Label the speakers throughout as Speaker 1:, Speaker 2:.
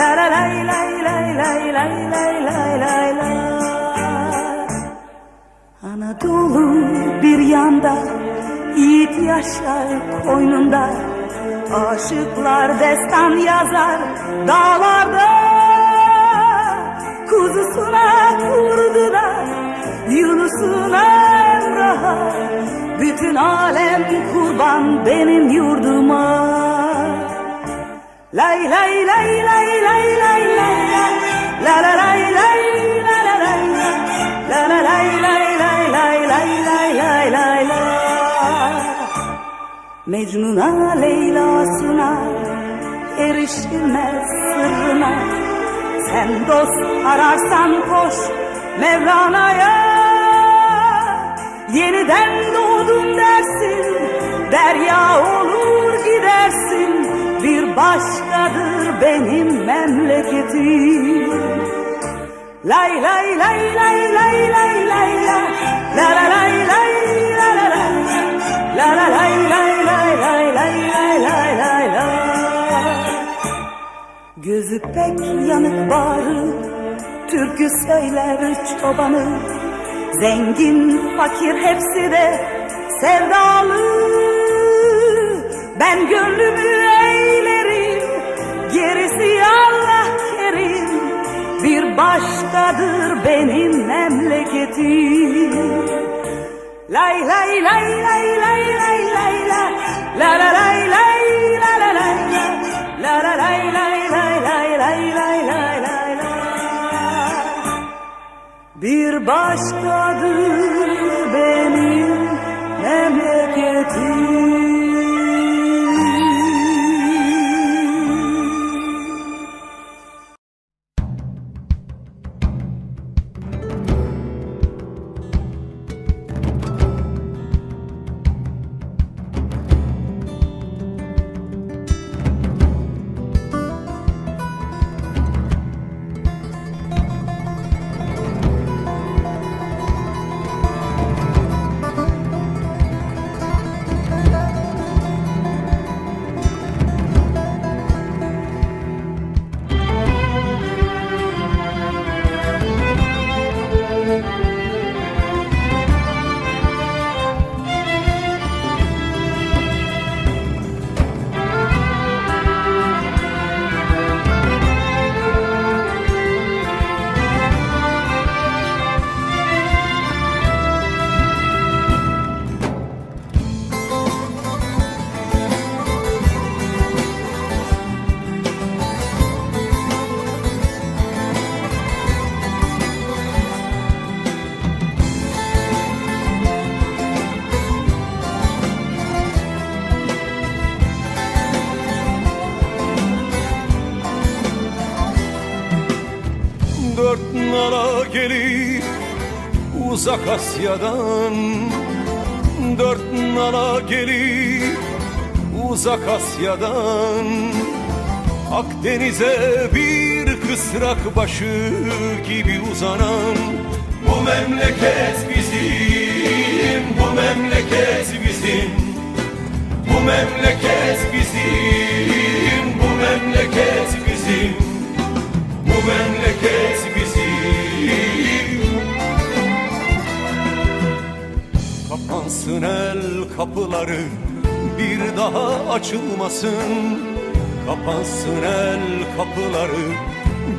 Speaker 1: la La Anadolu bir yanda Yiğit yaşar koynunda. Aşıklar destan yazar dağlarda. Kuzusuna kurdular Yunus'una Emrah'a Bütün alem kurban benim yurduma Lay lay lay lay lay lay lay La la lay lay la la lay la La la lay lay lay lay lay lay lay lay la Mecnun'a Leyla'sına erişilmez sırrına Sen dost ararsan koş Mevlana'ya Yeniden doğdum dersin Derya olur gidersin Bir başkadır benim memleketim Lay lay lay lay lay lay lay la La la lay lay la la La la lay lay lay lay lay lay lay lay la Gözü pek yanık bağrı Türkü söyler çobanı Zengin fakir hepsi de sevdalı Ben gönlümü eğlerim Gerisi Allah kerim Bir başkadır benim memleketim Lay lay lay lay lay lay lay la La la lay lay la la lay la La la lay lay lay lay lay lay lay lay la Bir başkadır benim memleketim
Speaker 2: Nala gelir uzak Asya'dan Dört nala gelir uzak Asya'dan. Akdeniz'e bir kısrak başı gibi uzanan Bu memleket bizim, Kapansın el kapıları bir daha açılmasın. Kapansın el kapıları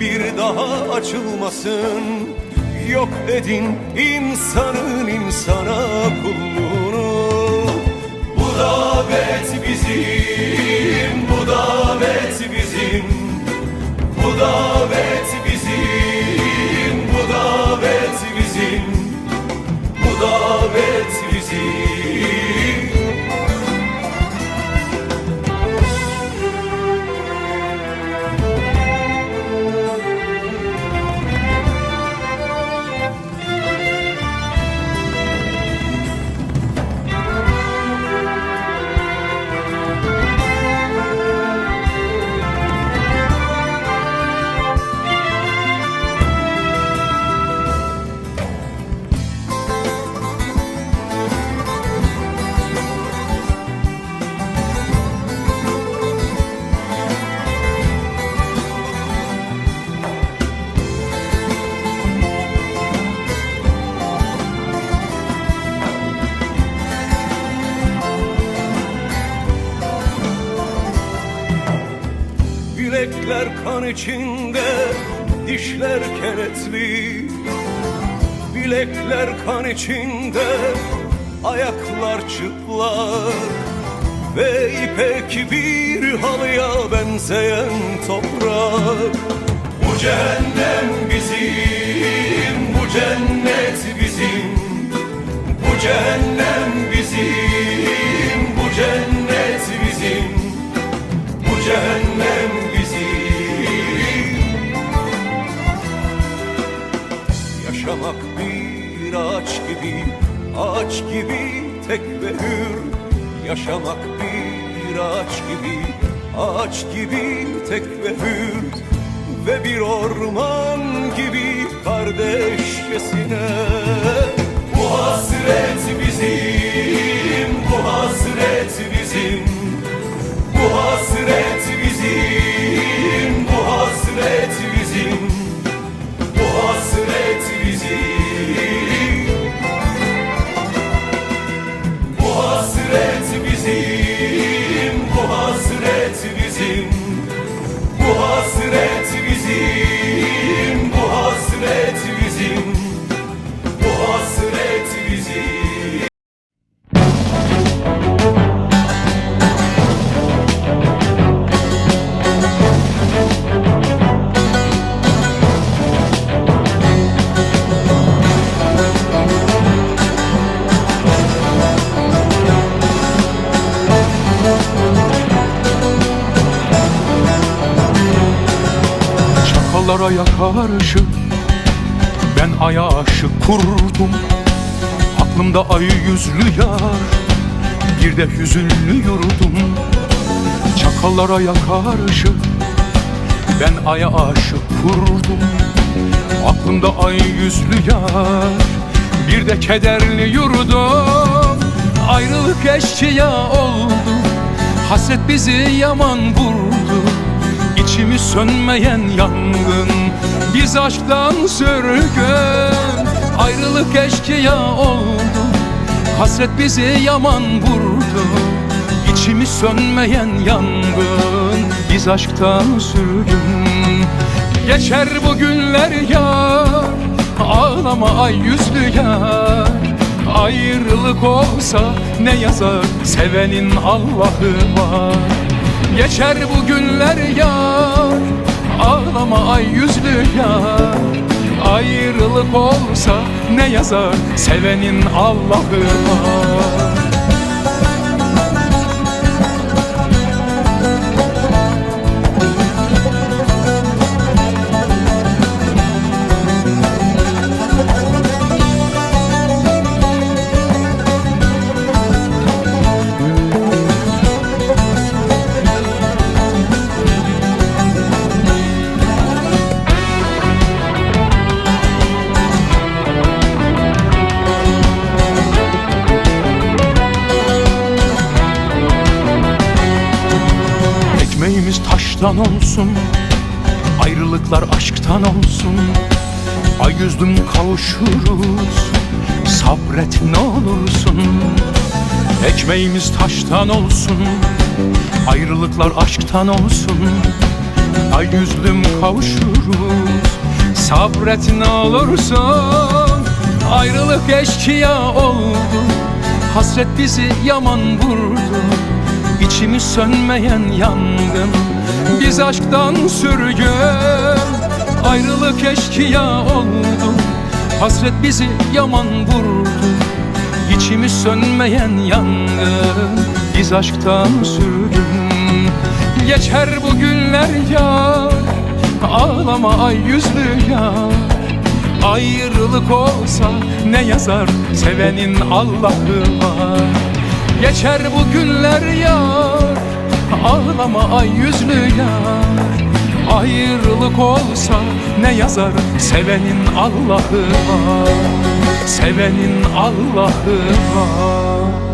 Speaker 2: bir daha açılmasın. Yok edin insanın insana kulluğunu. Bu davet bizim, bu davet bizim. Bu davet bizim, bu davet bizim. Bu davet içinde, dişler kenetli Bilekler kan içinde, ayaklar çıplak Ve ipek bir halıya benzeyen toprak. Bu cehennem bizim, bu cennet bizim Bu cehennem bizim, bu cennet bizim Bu cehennem Yaşamak bir ağaç gibi, ağaç gibi tek ve hür. Yaşamak bir ağaç gibi, ağaç gibi tek ve hür. Ve bir orman gibi kardeşçesine Bu hasret bizim, bu hasret bizim. Bu hasret bizim,
Speaker 3: karşı. Ben aya aşık kurdum Aklımda ay yüzlü yar. Bir de hüzünlü yurdum Çakallara karşı. Ben aya aşık kurdum Aklımda ay yüzlü yar. Bir de kederli yurdum Ayrılık eşkıya oldu. Hasret bizi yaman vurdu İçimi sönmeyen yangın Biz aşktan sürgün Ayrılık eşkıya oldu. Hasret bizi yaman vurdu İçimi sönmeyen yangın. Biz aşktan sürgün. Geçer bu günler yar Ağlama ay yüzlü yar. Ayrılık olsa ne yazar Sevenin Allah'ı var. Geçer bu günler yar Ağlama ay yüzlü yar Ayrılık olsa ne yazar? Sevenin Allah'ı var Taştan olsun Ayrılıklar aşktan olsun. Ay yüzlüm kavuşuruz Sabret ne olursun. Ekmeğimiz taştan olsun Ayrılıklar aşktan olsun. Ay yüzlüm kavuşuruz Sabret ne olursun. Ayrılık eşkıya oldu Hasret bizi yaman vurdu. İçimi sönmeyen yangın Biz aşktan sürgün Ayrılık eşkıya oldu Hasret bizi yaman vurdu İçimi sönmeyen yangın. Biz aşktan sürgün. Geçer bu günler yar Ağlama ay yüzlü yar. Ayrılık olsa ne yazar Sevenin Allah'ı var. Geçer bu günler yar Ağlama ay yüzlü yar. Ayrılık olsa ne yazar? Sevenin Allah'ı var. Sevenin Allah'ı var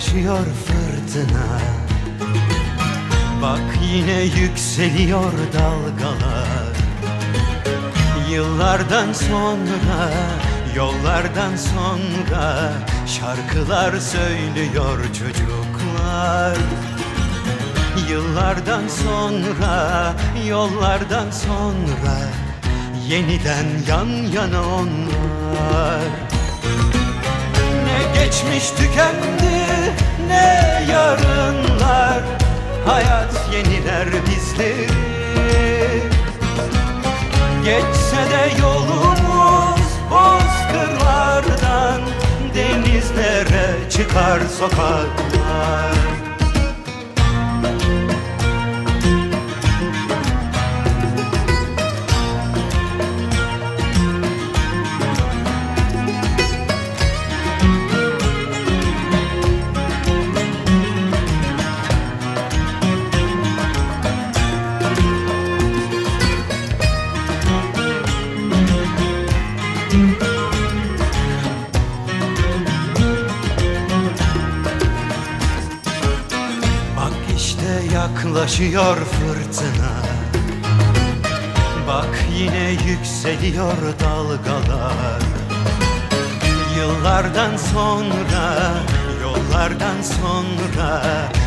Speaker 4: yaklaşıyor fırtına. Bak yine yükseliyor dalgalar. Yıllardan sonra, yollardan sonra Şarkılar söylüyor çocuklar. Yıllardan sonra, yollardan sonra Yeniden yan yana onlar geçmiş tükendi, ne yarınlar? Hayat yeniler bizleri. Geçse de yolumuz bozkırlardan Denizlere çıkar sokaklar yaklaşıyor fırtına. Bak yine yükseliyor dalgalar. Yıllardan sonra, yollardan sonra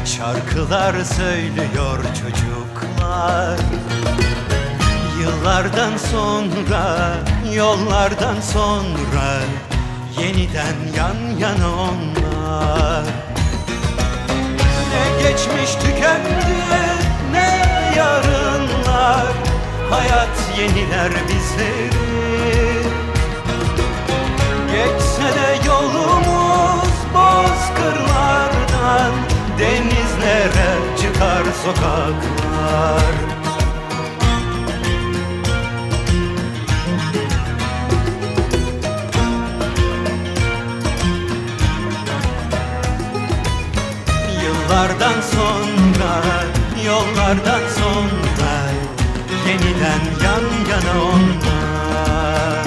Speaker 4: Şarkılar söylüyor çocuklar. Yıllardan sonra, yollardan sonra Yeniden yan yana onlar. Ne geçmiş tükendi yarınlar Hayat yeniler bizleri. Geçse de yolumuz bozkırlardan Denizlere çıkar sokaklar yollardan sonra Yeniden yan yana onlar